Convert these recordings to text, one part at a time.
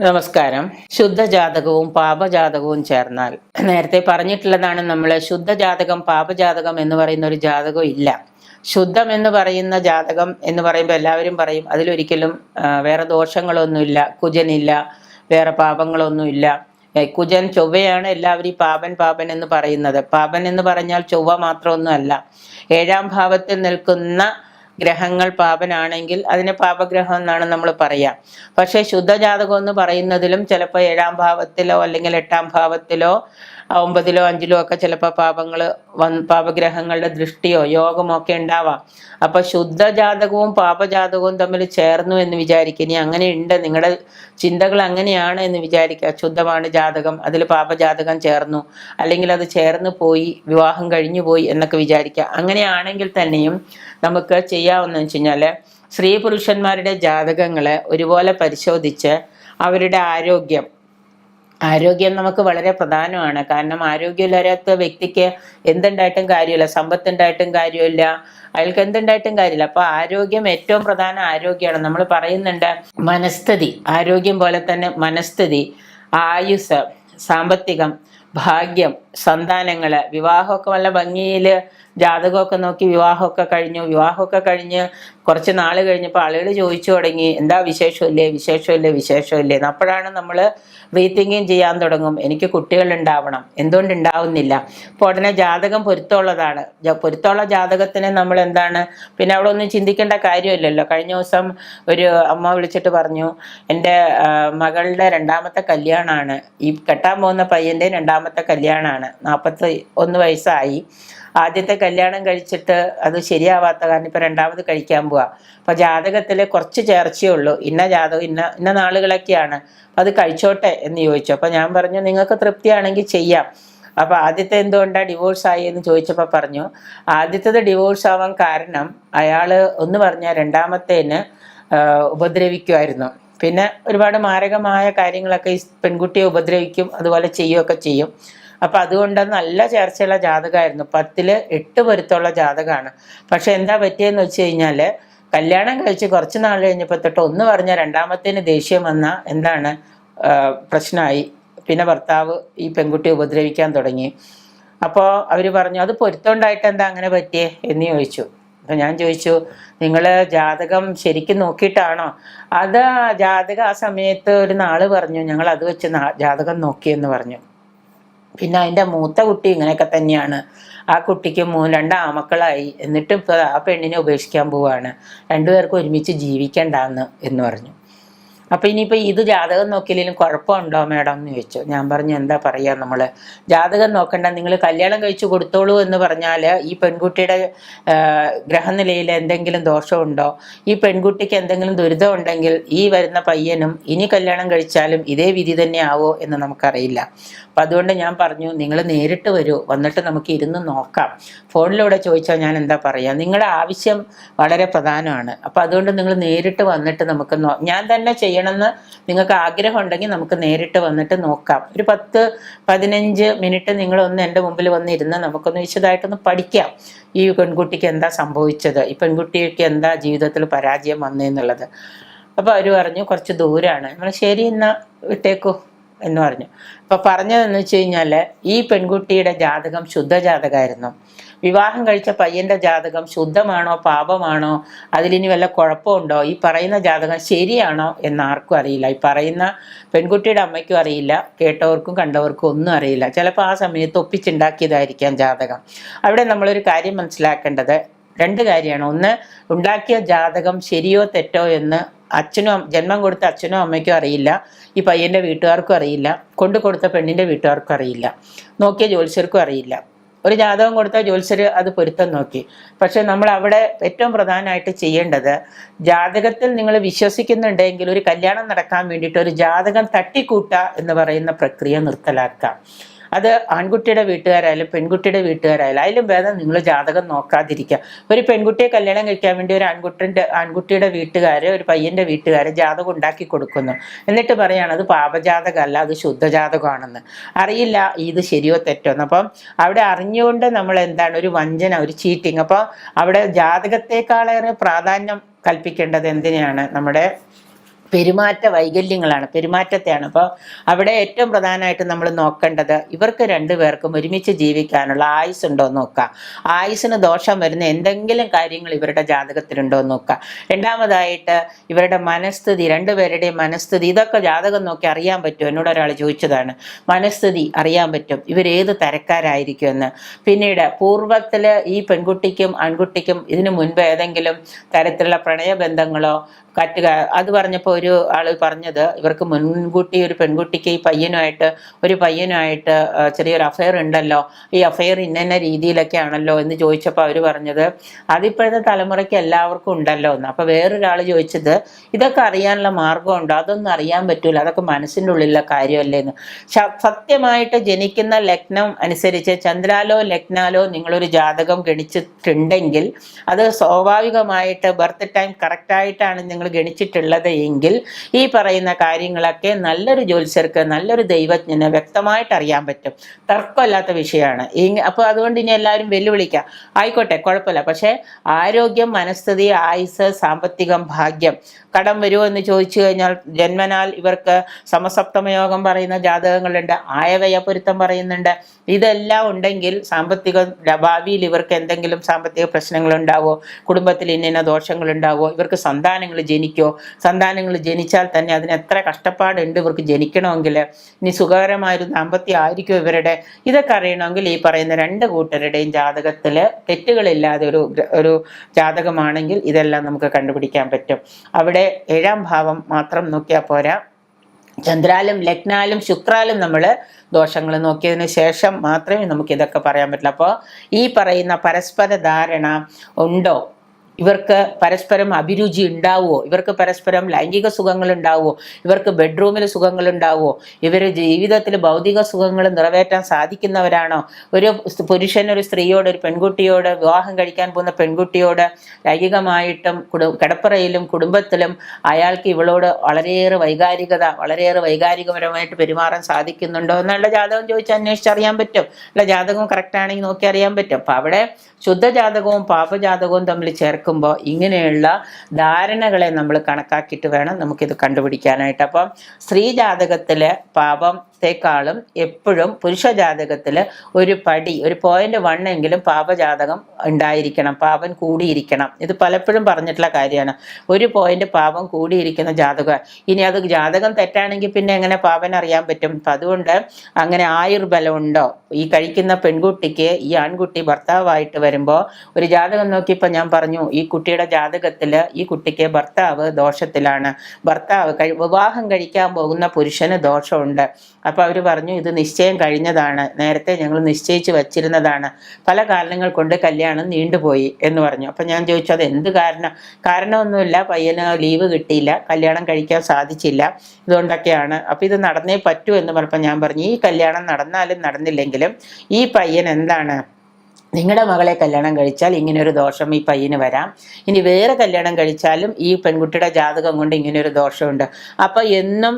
നമസ്കാരം. ശുദ്ധജാതകവും പാപജാതകവും ചേർന്നാൽ. നേരത്തെ പറഞ്ഞിട്ടുള്ളതാണ് നമ്മൾ ശുദ്ധജാതകം പാപജാതകം എന്ന് പറയുന്ന ഒരു ജാതകം ഇല്ല. ശുദ്ധം എന്ന് പറയുന്ന ജാതകം എന്ന് പറയുമ്പോൾ എല്ലാവരും പറയും അതിലൊരിക്കലും വേറെ ദോഷങ്ങളൊന്നുമില്ല കുജനില്ല വേറെ പാപങ്ങളൊന്നുമില്ല. കുജൻ ചൊവ്വയാണ് എല്ലാവരും പാപൻ പാപൻ എന്ന് പറയുന്നത്. പാപൻ എന്ന് പറഞ്ഞാൽ ചൊവ്വ മാത്രമൊന്നുമല്ല. ഏഴാം ഭാവത്തിൽ നിൽക്കുന്ന ഗ്രഹങ്ങൾ പാപനാണെങ്കിൽ അതിനെ പാപഗ്രഹം എന്നാണ് നമ്മൾ പറയാം. പക്ഷേ ശുദ്ധജാതകം എന്ന് പറയുന്നതിലും ചിലപ്പോൾ ഏഴാം ഭാവത്തിലോ അല്ലെങ്കിൽ എട്ടാം ഭാവത്തിലോ ഒമ്പതിലോ അഞ്ചിലോ ഒക്കെ ചിലപ്പോൾ പാപങ്ങൾ വന്ന് പാപഗ്രഹങ്ങളുടെ ദൃഷ്ടിയോ യോഗമോ ഒക്കെ ഉണ്ടാവാം. അപ്പൊ ശുദ്ധജാതകവും പാപജാതകവും തമ്മിൽ ചേർന്നു എന്ന് വിചാരിക്കുക ഇനി അങ്ങനെ ഉണ്ട്. നിങ്ങളുടെ ചിന്തകൾ അങ്ങനെയാണ് എന്ന് വിചാരിക്കുക ശുദ്ധമാണ് ജാതകം. അതിൽ പാപജാതകം ചേർന്നു. അല്ലെങ്കിൽ അത് ചേർന്ന് പോയി വിവാഹം കഴിഞ്ഞു പോയി എന്നൊക്കെ വിചാരിക്കുക അങ്ങനെയാണെങ്കിൽ തന്നെയും നമുക്ക് ചെയ്യാവുന്ന വെച്ച് കഴിഞ്ഞാൽ സ്ത്രീ പുരുഷന്മാരുടെ ജാതകങ്ങളെ ഒരുപോലെ പരിശോധിച്ച് അവരുടെ ആരോഗ്യം ആരോഗ്യം നമുക്ക് വളരെ പ്രധാനമാണ്. കാരണം ആരോഗ്യമില്ലാത്ത വ്യക്തിക്ക് എന്തുണ്ടായിട്ടും കാര്യമില്ല. സമ്പത്തുണ്ടായിട്ടും കാര്യമില്ല. അയാൾക്ക് എന്തുണ്ടായിട്ടും കാര്യമില്ല. അപ്പൊ ആരോഗ്യം ഏറ്റവും പ്രധാന ആരോഗ്യമാണ്. നമ്മൾ പറയുന്നുണ്ട് മനസ്ഥിതി. ആരോഗ്യം പോലെ തന്നെ മനസ്ഥിതി. ആയുസ് സാമ്പത്തികം ഭാഗ്യം സന്താനങ്ങൾ. വിവാഹമൊക്കെ വല്ല ഭംഗിയിൽ ജാതകമൊക്കെ നോക്കി വിവാഹമൊക്കെ കഴിഞ്ഞു. വിവാഹമൊക്കെ കഴിഞ്ഞ് കുറച്ച് നാൾ കഴിഞ്ഞപ്പോൾ ആളുകൾ ചോദിച്ചു തുടങ്ങി എന്താ വിശേഷമില്ലേ? വിശേഷമില്ലേ? വിശേഷമില്ലേ? അപ്പോഴാണ് നമ്മൾ റീതിങ്കിങ് ചെയ്യാൻ തുടങ്ങും. എനിക്ക് കുട്ടികൾ ഉണ്ടാവണം എന്തുകൊണ്ട് ഉണ്ടാവുന്നില്ല? അപ്പോൾ ഉടനെ ജാതകം പൊരുത്തമുള്ളതാണ്. പൊരുത്തമുള്ള ജാതകത്തിന് നമ്മൾ എന്താണ്? പിന്നെ അവിടെ ഒന്നും ചിന്തിക്കേണ്ട കാര്യമില്ലല്ലോ. കഴിഞ്ഞ ദിവസം ഒരു അമ്മ വിളിച്ചിട്ട് പറഞ്ഞു എന്റെ മകളുടെ രണ്ടാമത്തെ കല്യാണമാണ് ഈ കെട്ടാൻ പോകുന്ന പയ്യന്റെ രണ്ടാമത്തെ കല്യാണമാണ് നാൽപ്പത്തി ഒന്ന് വയസ്സായി. ആദ്യത്തെ കല്യാണം കഴിച്ചിട്ട് അത് ശരിയാവാത്ത കാരണം ഇപ്പം രണ്ടാമത് കഴിക്കാൻ പോവാ. അപ്പം ജാതകത്തിൽ കുറച്ച് ചേർച്ചയേ ഉള്ളൂ. ഇന്ന ജാതകം ഇന്ന ഇന്ന നാളുകളൊക്കെയാണ്. അത് കഴിച്ചോട്ടെ എന്ന് ചോദിച്ചു. അപ്പം ഞാൻ പറഞ്ഞു നിങ്ങൾക്ക് തൃപ്തിയാണെങ്കിൽ ചെയ്യാം. അപ്പോൾ ആദ്യത്തെ എന്തുകൊണ്ടാണ് ഡിവോഴ്സ് ആയി എന്ന് ചോദിച്ചപ്പോൾ പറഞ്ഞു ആദ്യത്തത് ഡിവോഴ്സ് ആവാൻ കാരണം അയാൾ ഒന്ന് പറഞ്ഞാൽ രണ്ടാമത്തേന് ഉപദ്രവിക്കുമായിരുന്നു പിന്നെ ഒരുപാട് മാരകമായ കാര്യങ്ങളൊക്കെ ഈ പെൺകുട്ടിയെ ഉപദ്രവിക്കും അതുപോലെ ചെയ്യുകയൊക്കെ ചെയ്യും. അപ്പൊ അതുകൊണ്ട് നല്ല ചേർച്ചയുള്ള ജാതകമായിരുന്നു. പത്തിൽ എട്ട് പൊരുത്തമുള്ള ജാതകമാണ്. പക്ഷെ എന്താ പറ്റിയെന്ന് വെച്ച് കഴിഞ്ഞാൽ കല്യാണം കഴിച്ച് കുറച്ച് നാൾ കഴിഞ്ഞപ്പോൾ തൊട്ട് ഒന്ന് പറഞ്ഞ രണ്ടാമത്തേന് ദേഷ്യം വന്ന എന്താണ് പ്രശ്നമായി. പിന്നെ ഭർത്താവ് ഈ പെൺകുട്ടി ഉപദ്രവിക്കാൻ തുടങ്ങി. അപ്പോൾ അവർ പറഞ്ഞു അത് പൊരുത്തമുണ്ടായിട്ട് എന്താ അങ്ങനെ പറ്റിയേ? എന്ന് ചോദിച്ചു. അപ്പം ഞാൻ ചോദിച്ചു നിങ്ങൾ ജാതകം ശരിക്കും നോക്കിയിട്ടാണോ? അത് ജാതകം ആ സമയത്ത് ഒരു നാൾ പറഞ്ഞു ഞങ്ങൾ അത് വെച്ച് ജാതകം നോക്കിയെന്ന് പറഞ്ഞു. പിന്നെ അതിന്റെ മൂത്ത കുട്ടി ഇങ്ങനെയൊക്കെ തന്നെയാണ്. ആ കുട്ടിക്ക് മൂ രണ്ട് ആമക്കളായി എന്നിട്ട് ഇപ്പോൾ ആ പെണ്ണിനെ ഉപേക്ഷിക്കാൻ പോവാണ്. രണ്ടുപേർക്കും ഒരുമിച്ച് ജീവിക്കണ്ടാന്ന് എന്ന് പറഞ്ഞു. അപ്പം ഇനിയിപ്പോൾ ഇത് ജാതകം നോക്കിയില്ലെങ്കിലും കുഴപ്പമുണ്ടോ മാഡം എന്ന് ചോദിച്ചു. ഞാൻ പറഞ്ഞു എന്താ പറയുക നമ്മൾ ജാതകം നോക്കണ്ട നിങ്ങൾ കല്യാണം കഴിച്ചു കൊടുത്തോളൂ എന്ന് പറഞ്ഞാൽ ഈ പെൺകുട്ടിയുടെ ഗ്രഹനിലയിൽ എന്തെങ്കിലും ദോഷമുണ്ടോ? ഈ പെൺകുട്ടിക്ക് എന്തെങ്കിലും ദുരിതം ഉണ്ടെങ്കിൽ ഈ വരുന്ന പയ്യനും ഇനി കല്യാണം കഴിച്ചാലും ഇതേ വിധി തന്നെ ആവോ എന്ന് നമുക്കറിയില്ല. അപ്പം അതുകൊണ്ട് ഞാൻ പറഞ്ഞു നിങ്ങൾ നേരിട്ട് വരൂ വന്നിട്ട് നമുക്ക് ഇരുന്ന് നോക്കാം. ഫോണിലൂടെ ചോദിച്ചാൽ ഞാൻ എന്താ പറയുക നിങ്ങളുടെ ആവശ്യം വളരെ പ്രധാനമാണ്. അപ്പം അതുകൊണ്ട് നിങ്ങൾ നേരിട്ട് വന്നിട്ട് നമുക്ക് ഞാൻ തന്നെ ചെയ്യണമെന്ന് നിങ്ങൾക്ക് ആഗ്രഹം ഉണ്ടെങ്കിൽ നമുക്ക് നേരിട്ട് വന്നിട്ട് നോക്കാം. ഒരു പത്ത് പതിനഞ്ച് മിനിറ്റ് നിങ്ങളൊന്ന് എന്റെ മുമ്പിൽ വന്നിരുന്ന് നമുക്കൊന്ന് വിശദമായിട്ടൊന്ന് പഠിക്കാം. ഈ പെൺകുട്ടിക്ക് എന്താ സംഭവിച്ചത്? ഈ പെൺകുട്ടിക്ക് എന്താ ജീവിതത്തിൽ പരാജയം വന്നതെന്നുള്ളത് അപ്പോൾ അവർ പറഞ്ഞു കുറച്ച് ദൂരമാണ് നമ്മൾ ശരി എന്നാൽ വിട്ടേക്കൂ എന്ന് പറഞ്ഞു. അപ്പോൾ പറഞ്ഞതെന്ന് വെച്ച് കഴിഞ്ഞാൽ ഈ പെൺകുട്ടിയുടെ ജാതകം ശുദ്ധജാതകമായിരുന്നു. വിവാഹം കഴിച്ച പയ്യന്റെ ജാതകം ശുദ്ധമാണോ പാപമാണോ? അതിലിനി വല്ല കുഴപ്പമുണ്ടോ? ഈ പറയുന്ന ജാതകം ശരിയാണോ എന്ന് ആർക്കും അറിയില്ല. ഈ പറയുന്ന പെൺകുട്ടിയുടെ അമ്മയ്ക്കും അറിയില്ല കേട്ടവർക്കും കണ്ടവർക്കും ഒന്നും അറിയില്ല. ചിലപ്പോൾ ആ സമയത്ത് ഒപ്പിച്ചുണ്ടാക്കിയതായിരിക്കാം ജാതകം. അവിടെ നമ്മളൊരു കാര്യം മനസ്സിലാക്കേണ്ടത് രണ്ട് കാര്യമാണ്. ഒന്ന് ഉണ്ടാക്കിയ ജാതകം ശരിയോ തെറ്റോ എന്ന് അച്ഛനും ജന്മം കൊടുത്ത അച്ഛനും അമ്മയ്ക്കും അറിയില്ല. ഈ പയ്യന്റെ വീട്ടുകാർക്കും അറിയില്ല. കൊണ്ടു കൊടുത്ത പെണ്ണിന്റെ വീട്ടുകാർക്കും അറിയില്ല. നോക്കിയ ജ്യോത്സ്യർക്കും അറിയില്ല. ഒരു ജാതകം കൊടുത്താൽ ജ്യോത്സ്യർ അത് പൊരുത്തം നോക്കി. പക്ഷെ നമ്മൾ അവിടെ ഏറ്റവും പ്രധാനമായിട്ട് ചെയ്യേണ്ടത് ജാതകത്തിൽ നിങ്ങൾ വിശ്വസിക്കുന്നുണ്ടെങ്കിൽ ഒരു കല്യാണം നടക്കാൻ വേണ്ടിയിട്ട് ഒരു ജാതകം തട്ടിക്കൂട്ടുക എന്ന് പറയുന്ന പ്രക്രിയ നിർത്തലാക്കുക. അത് ആൺകുട്ടിയുടെ വീട്ടുകാരായാലും പെൺകുട്ടിയുടെ വീട്ടുകാരായാലും അതിലും ഭേദം നിങ്ങൾ ജാതകം നോക്കാതിരിക്കുക. ഒരു പെൺകുട്ടിയെ കല്യാണം കഴിക്കാൻ വേണ്ടി ഒരു ആൺകുട്ടിന്റെ ആൺകുട്ടിയുടെ വീട്ടുകാർ ഒരു പയ്യന്റെ വീട്ടുകാർ ജാതകം ഉണ്ടാക്കി കൊടുക്കുന്നു. എന്നിട്ട് പറയുകയാണ് അത് പാപജാതകമല്ല അത് ശുദ്ധജാതകമാണെന്ന്. അറിയില്ല ഇത് ശരിയോ തെറ്റോ എന്ന്. അപ്പം അവിടെ അറിഞ്ഞുകൊണ്ട് നമ്മൾ എന്താണ് ഒരു വഞ്ചന ഒരു ചീറ്റിങ്. അപ്പോൾ അവിടെ ജാതകത്തെക്കാളേറെ പ്രാധാന്യം കൽപ്പിക്കേണ്ടത് എന്തിനെയാണ്? നമ്മുടെ പെരുമാറ്റ വൈകല്യങ്ങളാണ് പെരുമാറ്റത്തെയാണ്. അപ്പോൾ അവിടെ ഏറ്റവും പ്രധാനമായിട്ട് നമ്മൾ നോക്കേണ്ടത് ഇവർക്ക് രണ്ടുപേർക്കും ഒരുമിച്ച് ജീവിക്കാനുള്ള ആയുസ് ഉണ്ടോ എന്ന് നോക്കുക. ആയുസിന് ദോഷം വരുന്ന എന്തെങ്കിലും കാര്യങ്ങൾ ഇവരുടെ ജാതകത്തിലുണ്ടോ എന്ന് നോക്കുക. രണ്ടാമതായിട്ട് ഇവരുടെ മനസ്ഥിതി രണ്ടുപേരുടെയും മനസ്ഥിതി ഇതൊക്കെ ജാതകം നോക്കി അറിയാൻ പറ്റും എന്നോട് ഒരാൾ ചോദിച്ചതാണ്. മനസ്ഥിതി അറിയാൻ പറ്റും. ഇവരേത് തരക്കാരായിരിക്കും എന്ന് പിന്നീട് പൂർവത്തിൽ ഈ പെൺകുട്ടിക്കും ആൺകുട്ടിക്കും ഇതിനു മുൻപ് ഏതെങ്കിലും തരത്തിലുള്ള പ്രണയബന്ധങ്ങളോ കറ്റുക അത് പറഞ്ഞപ്പോൾ ഒരു ആൾ പറഞ്ഞത് ഇവർക്ക് മുൻകൂട്ടി ഒരു പെൺകുട്ടിക്ക് ഈ പയ്യനുമായിട്ട് ഒരു പയ്യനുമായിട്ട് ചെറിയൊരു അഫയർ ഉണ്ടല്ലോ ഈ അഫയർ ഇന്ന രീതിയിലൊക്കെ ആണല്ലോ എന്ന് ചോദിച്ചപ്പോൾ അവർ പറഞ്ഞത് അതിപ്പോഴത്തെ തലമുറയ്ക്ക് എല്ലാവർക്കും ഉണ്ടല്ലോ എന്ന്. അപ്പോൾ വേറൊരാൾ ചോദിച്ചത് ഇതൊക്കെ അറിയാനുള്ള മാർഗമുണ്ടോ അതൊന്നും അറിയാൻ പറ്റൂല അതൊക്കെ മനസ്സിന്റെ ഉള്ളിലുള്ള കാര്യമല്ലേ എന്ന്. സത്യമായിട്ട് ജനിക്കുന്ന ലഗ്നം അനുസരിച്ച് ചന്ദ്രാലോ ലഗ്നാലോ നിങ്ങളൊരു ജാതകം ഗണിച്ചിട്ടുണ്ടെങ്കിൽ അത് സ്വാഭാവികമായിട്ട് ബർത്ത് ടൈം കറക്റ്റായിട്ടാണ് നിങ്ങൾ ഗണിച്ചിട്ടുള്ളത് എങ്കിൽ ഈ പറയുന്ന കാര്യങ്ങളൊക്കെ നല്ലൊരു ജ്യോത്സ്യർക്ക് നല്ലൊരു ദൈവജ്ഞന് വ്യക്തമായിട്ട് അറിയാൻ പറ്റും. തർക്കമില്ലാത്ത വിഷയമാണ്. അപ്പോൾ അതുകൊണ്ട് ഇനി എല്ലാവരും വെല്ലുവിളിക്കാം. ആയിക്കോട്ടെ കുഴപ്പമില്ല. പക്ഷേ ആരോഗ്യം മനസ്ഥിതി ആയുസ് സാമ്പത്തികം ഭാഗ്യം കടം വരുമോ എന്ന് ചോദിച്ചു കഴിഞ്ഞാൽ ജന്മനാൽ ഇവർക്ക് സമസപ്തമയോഗം പറയുന്ന ജാതകങ്ങളുണ്ട് ആയവയ പൊരുത്തം പറയുന്നുണ്ട്. ഇതെല്ലാം ഉണ്ടെങ്കിൽ സാമ്പത്തിക ഭാവിയിൽ ഇവർക്ക് എന്തെങ്കിലും സാമ്പത്തിക പ്രശ്നങ്ങൾ ഉണ്ടാവോ കുടുംബത്തിൽ ഇന്ന ദോഷങ്ങൾ ഉണ്ടാവോ ഇവർക്ക് സന്താനങ്ങൾ ജനിക്കോ സന്താനങ്ങൾ ജനിച്ചാൽ തന്നെ അതിന് എത്ര കഷ്ടപ്പാടുണ്ട് ഇവർക്ക് ജനിക്കണമെങ്കിൽ ഇനി സുഖകരമായൊരു ദാമ്പത്യം ആയിരിക്കും ഇവരുടെ. ഇതൊക്കെ അറിയണമെങ്കിൽ ഈ പറയുന്ന രണ്ട് കൂട്ടരുടെയും ജാതകത്തിൽ തെറ്റുകളില്ലാതെ ഒരു ഒരു ജാതകമാണെങ്കിൽ ഇതെല്ലാം നമുക്ക് കണ്ടുപിടിക്കാൻ പറ്റും. അവിടെ ഏഴാം ഭാവം മാത്രം നോക്കിയാൽ പോരാ. ചന്ദ്രാലും ലഗ്നാലും ശുക്രാലും നമ്മൾ ദോഷങ്ങൾ നോക്കിയതിന് ശേഷം മാത്രമേ നമുക്ക് ഇതൊക്കെ പറയാൻ പറ്റുള്ളൂ. അപ്പോൾ ഈ പറയുന്ന പരസ്പര ധാരണ ഉണ്ടോ? ഇവർക്ക് പരസ്പരം അഭിരുചി ഉണ്ടാവുമോ ഇവർക്ക് പരസ്പരം ലൈംഗിക സുഖങ്ങൾ ഉണ്ടാവുമോ ഇവർക്ക് ബെഡ്റൂമിൽ സുഖങ്ങൾ ഉണ്ടാവുമോ ഇവർ ജീവിതത്തിൽ ഭൗതിക സുഖങ്ങൾ നിറവേറ്റാൻ സാധിക്കുന്നവരാണോ? ഒരു പുരുഷൻ ഒരു സ്ത്രീയോട് ഒരു പെൺകുട്ടിയോട് വിവാഹം കഴിക്കാൻ പോകുന്ന പെൺകുട്ടിയോട് ലൈംഗികമായിട്ടും കുടു കിടപ്പറയിലും കുടുംബത്തിലും അയാൾക്ക് ഇവളോട് വളരെയേറെ വൈകാരികത വളരെയേറെ വൈകാരികപരമായിട്ട് പെരുമാറാൻ സാധിക്കുന്നുണ്ടോ എന്നുള്ള ജാതകം ചോദിച്ചാൽ അന്വേഷിച്ചറിയാൻ പറ്റും. അല്ല ജാതകം കറക്റ്റ് ആണെങ്കിൽ നോക്കി അറിയാൻ പറ്റും. അപ്പം അവിടെ ശുദ്ധജാതകവും പാപജാതകവും തമ്മിൽ ചേർക്കുമ്പോൾ ഇങ്ങനെയുള്ള ധാരണകളെ നമ്മൾ കണക്കാക്കിയിട്ട് വേണം നമുക്കിത് കണ്ടുപിടിക്കാനായിട്ട്. അപ്പം സ്ത്രീ ജാതകത്തിൽ പാപത്തെക്കാളും എപ്പോഴും പുരുഷ ജാതകത്തിൽ ഒരു പടി ഒരു പോയിന്റ് വൺ എങ്കിലും പാപജാതകം ഉണ്ടായിരിക്കണം പാപം കൂടിയിരിക്കണം. ഇത് പലപ്പോഴും പറഞ്ഞിട്ടുള്ള കാര്യമാണ്. ഒരു പോയിന്റ് പാപം കൂടിയിരിക്കുന്ന ജാതകം. ഇനി അത് ജാതകം തെറ്റാണെങ്കിൽ പിന്നെ എങ്ങനെ പാപൻ അറിയാൻ പറ്റും? അപ്പം അതുകൊണ്ട് അങ്ങനെ ആയുർബലം ഉണ്ടോ ഈ കഴിക്കുന്ന പെൺകുട്ടിക്ക് ഈ ആൺകുട്ടി ഭർത്താവായിട്ട് വരുമ്പോൾ ഒരു ജാതകം നോക്കിയപ്പോൾ ഞാൻ പറഞ്ഞു ഈ കുട്ടിയുടെ ജാതകത്തിൽ ഈ കുട്ടിക്ക് ഭർത്താവ് ദോഷത്തിലാണ്. ഭർത്താവ് വിവാഹം കഴിക്കാൻ പോകുന്ന പുരുഷന് ദോഷമുണ്ട്. അപ്പോൾ അവർ പറഞ്ഞു ഇത് നിശ്ചയം കഴിഞ്ഞതാണ്. നേരത്തെ ഞങ്ങൾ നിശ്ചയിച്ച് വച്ചിരുന്നതാണ്. പല കാരണങ്ങൾ കൊണ്ട് കല്യാണം നീണ്ടുപോയി എന്ന് പറഞ്ഞു. അപ്പം ഞാൻ ചോദിച്ചു അത് എന്ത് കാരണം? കാരണമൊന്നുമില്ല. പയ്യന് ലീവ് കിട്ടിയില്ല. കല്യാണം കഴിക്കാൻ സാധിച്ചില്ല. ഇതുകൊണ്ടൊക്കെയാണ്. അപ്പോൾ ഇത് നടന്നേ പറ്റൂ എന്ന് പറഞ്ഞപ്പോൾ ഞാൻ പറഞ്ഞു ഈ കല്യാണം നടന്നാലും നടന്നില്ലെങ്കിലും ഈ പയ്യൻ എന്താണ്? നിങ്ങളുടെ മകളെ കല്യാണം കഴിച്ചാൽ ഇങ്ങനെ ഒരു ദോഷം ഈ പയ്യന് വരാം. ഇനി വേറെ കല്യാണം കഴിച്ചാലും ഈ പെൺകുട്ടിയുടെ ജാതകം കൊണ്ട് ഇങ്ങനെ ഒരു ദോഷമുണ്ട്. അപ്പോൾ എന്നും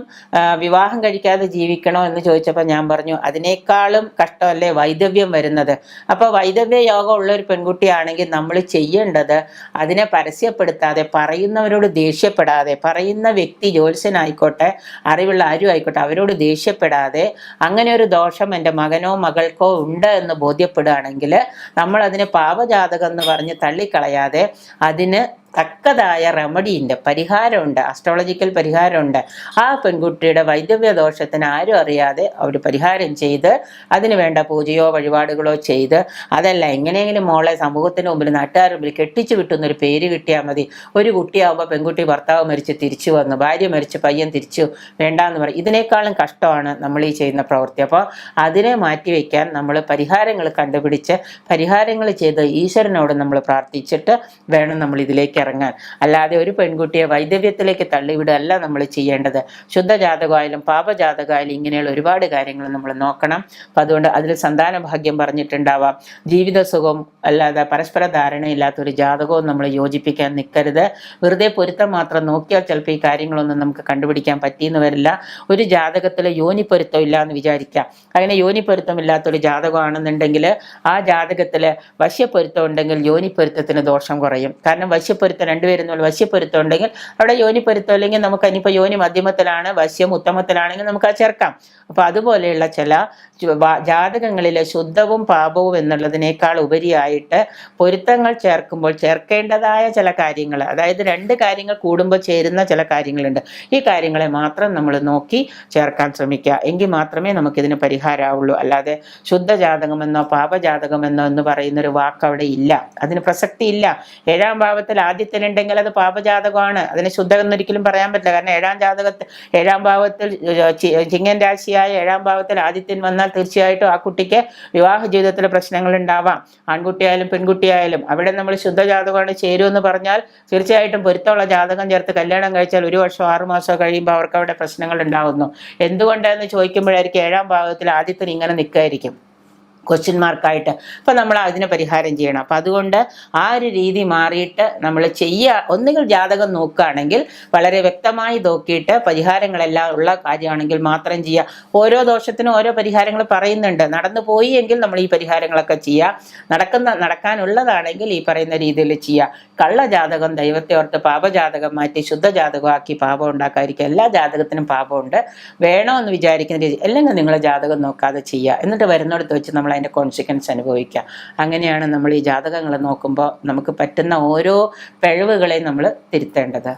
വിവാഹം കഴിക്കാതെ ജീവിക്കണോ എന്ന് ചോദിച്ചപ്പോൾ ഞാൻ പറഞ്ഞു അതിനേക്കാളും കഷ്ടമല്ലേ വൈദവ്യം വരുന്നത്. അപ്പോൾ വൈദവ്യ യോഗം ഉള്ള ഒരു പെൺകുട്ടിയാണെങ്കിൽ നമ്മൾ ചെയ്യേണ്ടത് അതിനെ പരസ്യപ്പെടുത്താതെ പറയുന്നവരോട് ദേഷ്യപ്പെടാതെ പറയുന്ന വ്യക്തി ജ്യോത്സ്യനായിക്കോട്ടെ അറിവുള്ള ആരും ആയിക്കോട്ടെ അവരോട് ദേഷ്യപ്പെടാതെ അങ്ങനെ ഒരു ദോഷം എന്റെ മകനോ മകൾക്കോ ഉണ്ട് എന്ന് ബോധ്യപ്പെടുകയാണെങ്കിൽ നമ്മൾ അതിനെ പാപജാതകം എന്ന് പറഞ്ഞ് തള്ളിക്കളയാതെ അതിന് തക്കതായ റെമഡിയുണ്ട്. പരിഹാരമുണ്ട്. അസ്ട്രോളജിക്കൽ പരിഹാരമുണ്ട്. ആ പെൺകുട്ടിയുടെ വൈദ്യവ്യ ദോഷത്തിന് ആരും അറിയാതെ അവർ പരിഹാരം ചെയ്ത് അതിന് വേണ്ട പൂജയോ വഴിപാടുകളോ ചെയ്ത് അതല്ല എങ്ങനെയെങ്കിലും മോളെ സമൂഹത്തിന് മുമ്പിൽ നാട്ടുകാർ മുമ്പിൽ കെട്ടിച്ചു വിട്ടുന്നൊരു പേര് കിട്ടിയാൽ മതി. ഒരു കുട്ടിയാവുമ്പോൾ പെൺകുട്ടി ഭർത്താവ് മരിച്ച് തിരിച്ചു വന്നു ഭാര്യ മരിച്ച് പയ്യൻ തിരിച്ചു വേണ്ടാന്ന് പറയും ഇതിനേക്കാളും കഷ്ടമാണ് നമ്മൾ ഈ ചെയ്യുന്ന പ്രവൃത്തി. അപ്പോൾ അതിനെ മാറ്റിവെക്കാൻ നമ്മൾ പരിഹാരങ്ങൾ കണ്ടുപിടിച്ച് പരിഹാരങ്ങൾ ചെയ്ത് ഈശ്വരനോട് നമ്മൾ പ്രാർത്ഥിച്ചിട്ട് വേണം നമ്മൾ ഇതിലേക്ക് ഇറങ്ങാൻ. അല്ലാതെ ഒരു പെൺകുട്ടിയെ വൈദവ്യത്തിലേക്ക് തള്ളിവിടുകയല്ല നമ്മൾ ചെയ്യേണ്ടത്. ശുദ്ധജാതകമായാലും പാപജാതകമായാലും ഇങ്ങനെയുള്ള ഒരുപാട് കാര്യങ്ങൾ നമ്മൾ നോക്കണം. അപ്പം അതുകൊണ്ട് അതിൽ സന്താന ഭാഗ്യം പറഞ്ഞിട്ടുണ്ടാവാം. ജീവിത സുഖം അല്ലാതെ പരസ്പര ധാരണയില്ലാത്ത ഒരു ജാതകവും നമ്മൾ യോജിപ്പിക്കാൻ നിൽക്കരുത്. വെറുതെ പൊരുത്തം മാത്രം നോക്കിയാൽ ചിലപ്പോൾ ഈ കാര്യങ്ങളൊന്നും നമുക്ക് കണ്ടുപിടിക്കാൻ പറ്റിയെന്ന് വരില്ല. ഒരു ജാതകത്തിൽ യോനി പൊരുത്തം ഇല്ല എന്ന് വിചാരിക്കാം. അങ്ങനെ യോനി പൊരുത്തം ഇല്ലാത്തൊരു ജാതകമാണെന്നുണ്ടെങ്കിൽ ആ ജാതകത്തിൽ വശ്യപ്പൊരുത്തം ഉണ്ടെങ്കിൽ യോനി പൊരുത്തത്തിന് ദോഷം കുറയും. കാരണം വശ്യപ്പൊരുത്തം യോനിപ്പൊരുത്തം രണ്ടുപേരും തമ്മിൽ വശ്യപ്പൊരുത്തം ഉണ്ടെങ്കിൽ അവിടെ യോനി പൊരുത്തം അല്ലെങ്കിൽ നമുക്ക് ഇനിയിപ്പോൾ യോനി മധ്യമത്തിലാണ് വശ്യം ഉത്തമത്തിലാണെങ്കിൽ നമുക്ക് ആ ചേർക്കാം. അപ്പോൾ അതുപോലെയുള്ള ചില ജാതകങ്ങളിലെ ശുദ്ധവും പാപവും എന്നുള്ളതിനേക്കാൾ ഉപരിയായിട്ട് പൊരുത്തങ്ങൾ ചേർക്കുമ്പോൾ ചേർക്കേണ്ടതായ ചില കാര്യങ്ങൾ അതായത് രണ്ട് കാര്യങ്ങൾ കൂടുമ്പോൾ ചേരുന്ന ചില കാര്യങ്ങളുണ്ട്. ഈ കാര്യങ്ങളെ മാത്രം നമ്മൾ നോക്കി ചേർക്കാൻ ശ്രമിക്കുക. എങ്കിൽ മാത്രമേ നമുക്കിതിന് പരിഹാരമാവുള്ളൂ അല്ലാതെ ശുദ്ധ ജാതകമെന്നോ പാപജാതകമെന്നോ എന്ന് പറയുന്നൊരു വാക്ക് അവിടെ ഇല്ല. അതിന് പ്രസക്തി ഇല്ല. ഏഴാം ഭാവത്തിൽ ആദ്യത്തിലുണ്ടെങ്കിൽ അത് പാപജാതകമാണ്. അതിന് ശുദ്ധമെന്നൊരിക്കലും പറയാൻ പറ്റില്ല. കാരണം ഏഴാം ജാതകത്തിൽ ഏഴാം ഭാവത്തിൽ ചിങ്ങൻ രാശിയായ ഏഴാം ഭാവത്തിൽ ആദിത്യൻ വന്നാൽ തീർച്ചയായിട്ടും ആ കുട്ടിക്ക് വിവാഹ ജീവിതത്തിൽ പ്രശ്നങ്ങൾ ഉണ്ടാവാം. ആൺകുട്ടിയായാലും പെൺകുട്ടിയായാലും. അവിടെ നമ്മൾ ശുദ്ധജാതകമാണ് ചേരുമെന്ന് പറഞ്ഞാൽ തീർച്ചയായിട്ടും പൊരുത്തമുള്ള ജാതകം ചേർത്ത് കല്യാണം കഴിച്ചാൽ ഒരു വർഷം ആറു മാസം കഴിയുമ്പോൾ അവർക്ക് അവിടെ പ്രശ്നങ്ങൾ ഉണ്ടാകുന്നു എന്തുകൊണ്ടാണെന്ന് ചോദിക്കുമ്പോഴായിരിക്കും ഏഴാം ഭാവത്തിൽ ആദ്യത്തിന് ഇങ്ങനെ നിൽക്കായിരിക്കും ക്വസ്റ്റ്യൻ മാർക്കായിട്ട് അപ്പം നമ്മൾ അതിന് പരിഹാരം ചെയ്യണം. അപ്പം അതുകൊണ്ട് ആ ഒരു രീതി മാറിയിട്ട് നമ്മൾ ചെയ്യുക ഒന്നുകിൽ ജാതകം നോക്കുകയാണെങ്കിൽ വളരെ വ്യക്തമായി നോക്കിയിട്ട് പരിഹാരങ്ങളെല്ലാം ഉള്ള കാര്യമാണെങ്കിൽ മാത്രം ചെയ്യുക ഓരോ ദോഷത്തിനും ഓരോ പരിഹാരങ്ങൾ പറയുന്നുണ്ട്. നടന്നു പോയി എങ്കിൽ നമ്മൾ ഈ പരിഹാരങ്ങളൊക്കെ ചെയ്യുക നടക്കുന്ന നടക്കാനുള്ളതാണെങ്കിൽ ഈ പറയുന്ന രീതിയിൽ ചെയ്യുക കള്ള ജാതകം ദൈവത്തെ ഓർത്ത് പാപജാതകം മാറ്റി ശുദ്ധ ജാതകമാക്കി പാപം ഉണ്ടാക്കാതിരിക്കുക എല്ലാ ജാതകത്തിനും പാപമുണ്ട്. വേണോ എന്ന് വിചാരിക്കുന്ന രീതി അല്ലെങ്കിൽ നിങ്ങൾ ജാതകം നോക്കാതെ ചെയ്യുക എന്നിട്ട് വരുന്നിടത്ത് വെച്ച് നമ്മൾ അതിന്റെ കോൺസിക്വൻസ് അനുഭവിക്കുക. അങ്ങനെയാണ് നമ്മൾ ഈ ജാതകങ്ങൾ നോക്കുമ്പോൾ നമുക്ക് പറ്റുന്ന ഓരോ പിഴവുകളെയും നമ്മൾ തിരുത്തേണ്ടത്.